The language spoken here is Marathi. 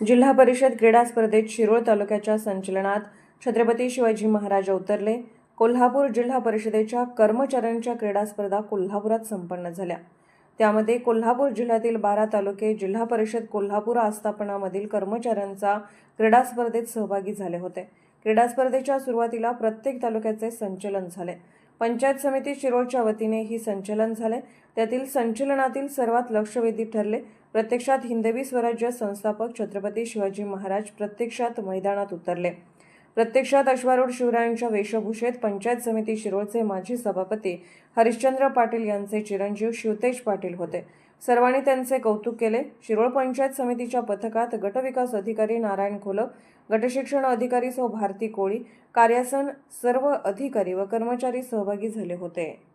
जिल्हा परिषद क्रीडा स्पर्धेत शिरोळ तालुक्याच्या संचलनात छत्रपती शिवाजी महाराज अवतरले. कोल्हापूर जिल्हा परिषदेच्या कर्मचाऱ्यांच्या क्रीडा स्पर्धा कोल्हापुरात संपन्न झाल्या. त्यामध्ये कोल्हापूर जिल्ह्यातील बारा तालुके जिल्हा परिषद कोल्हापूर आस्थापनामधील कर्मचाऱ्यांचा क्रीडा स्पर्धेत सहभागी झाले होते. क्रीडा स्पर्धेच्या सुरुवातीला प्रत्येक तालुक्याचे संचलन झाले. पंचायत समिती शिरोळच्या वतीने ही संचलन झाले. त्यातील संचलनातील सर्वात लक्षवेधी ठरले प्रत्यक्षात हिंदवी स्वराज्य संस्थापक छत्रपती शिवाजी महाराज प्रत्यक्षात मैदानात उतरले. प्रत्यक्षात अश्वारूढ शिवरायांच्या वेशभूषेत पंचायत समिती शिरोळचे माजी सभापती हरिश्चंद्र पाटील यांचे चिरंजीव शिवतेज पाटील होते. सर्वांनी त्यांचे कौतुक केले. शिरोळ पंचायत समितीच्या पथकात गटविकास अधिकारी नारायण खोलप गटशिक्षण अधिकारी सौ भारती कोळी कार्यासन सर्व अधिकारी व कर्मचारी सहभागी झाले होते.